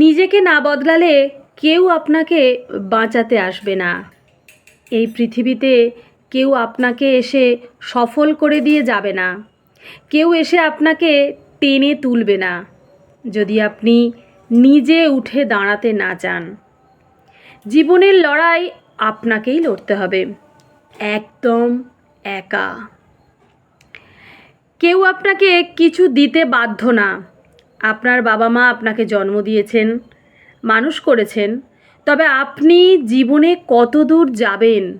নিজেকে না বদলালে কেউ আপনাকে বাঁচাতে আসবে না। এই পৃথিবীতে কেউ আপনাকে এসে সফল করে দিয়ে যাবে না। কেউ এসে আপনাকে টেনে তুলবে না। যদি আপনি নিজে উঠে দাঁড়াতে না চান, জীবনের লড়াই আপনাকেই লড়তে হবে। একদম একা। কেউ আপনাকে কিছু দিতে বাধ্য না। আপনার বাবা মা আপনাকে জন্ম দিয়েছেন, মানুষ করেছেন, তবে আপনি জীবনে কত দূর যাবেন,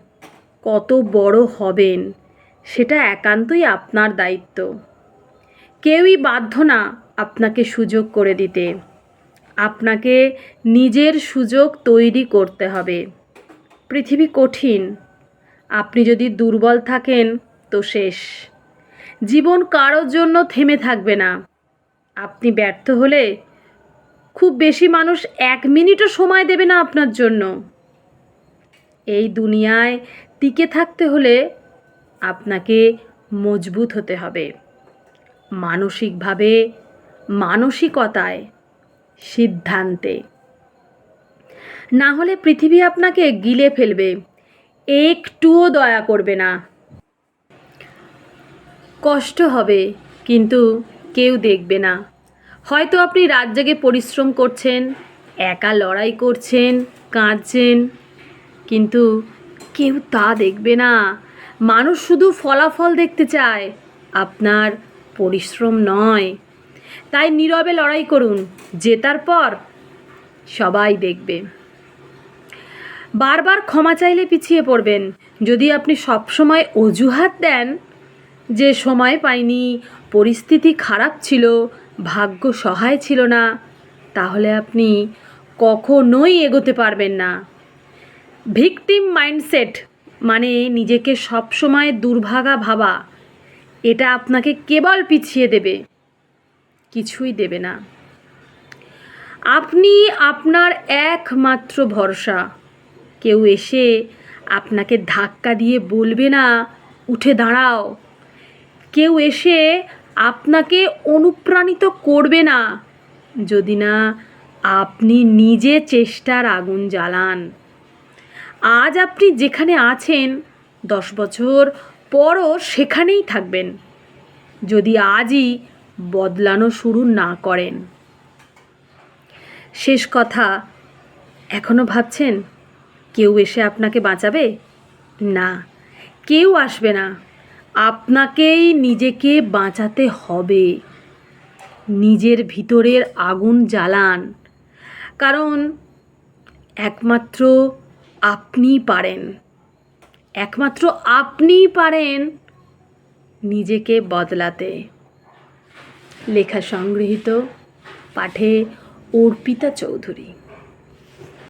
কত বড় হবেন, সেটা একান্তই আপনার দায়িত্ব। কেউই বাধ্য না আপনাকে সুযোগ করে দিতে। আপনাকে নিজের সুযোগ তৈরি করতে হবে। পৃথিবী কঠিন। আপনি যদি দুর্বল থাকেন, তো শেষ। জীবন কারোর জন্য থেমে থাকবে না। আপনি ব্যর্থ হলে খুব বেশি মানুষ এক মিনিটও সময় দেবে না আপনার জন্য। এই দুনিয়ায় টিকে থাকতে হলে আপনাকে মজবুত হতে হবে। মানসিকভাবে, মানসিকতায়, সিদ্ধান্তে। না হলে পৃথিবী আপনাকে গিলে ফেলবে। একটুও দয়া করবে না। কষ্ট হবে, কিন্তু কেউ দেখবে না। হয়তো আপনি রাত জেগে পরিশ্রম করছেন, একা লড়াই করছেন, কাঁদছেন, কিন্তু কেউ তা দেখবে না। মানুষ শুধু ফলাফল দেখতে চায়, আপনার পরিশ্রম নয়। তাই নীরবে লড়াই করুন, জেতার পর সবাই দেখবে। বারবার ক্ষমা চাইলে পিছিয়ে পড়বেন। যদি আপনি সবসময় অজুহাত দেন যে সময় পাইনি, পরিস্থিতি খারাপ ছিল, ভাগ্য সহায় ছিল না, তাহলে আপনি কখনোই এগোতে পারবেন না। ভিকটিম মাইন্ডসেট মানে নিজেকে সবসময় দুর্ভাগা ভাবা, এটা আপনাকে কেবল পিছিয়ে দেবে, কিছুই দেবে না। আপনি আপনার একমাত্র ভরসা, কেউ এসে আপনাকে ধাক্কা দিয়ে বলবে না, উঠে দাঁড়াও। কেউ এসে আপনাকে অনুপ্রাণিত করবে না। যদি না, আপনি নিজে চেষ্টার আগুন জ্বালান। আজ আপনি যেখানে আছেন, দশ বছর পরও সেখানেই থাকবেন। যদি আজই বদলানো শুরু না করেন। শেষ কথা এখনও ভাবছেন, কেউ এসে আপনাকে বাঁচাবে? না, কেউ আসবে না। আপনাকেই নিজেকে বাঁচাতে হবে। নিজের ভিতরের আগুন জ্বালান। কারণ একমাত্র আপনিই পারেন। একমাত্র আপনিই পারেন নিজেকে বদলাতে। লেখা সংগৃহীত পাঠে অর্পিতা চৌধুরী।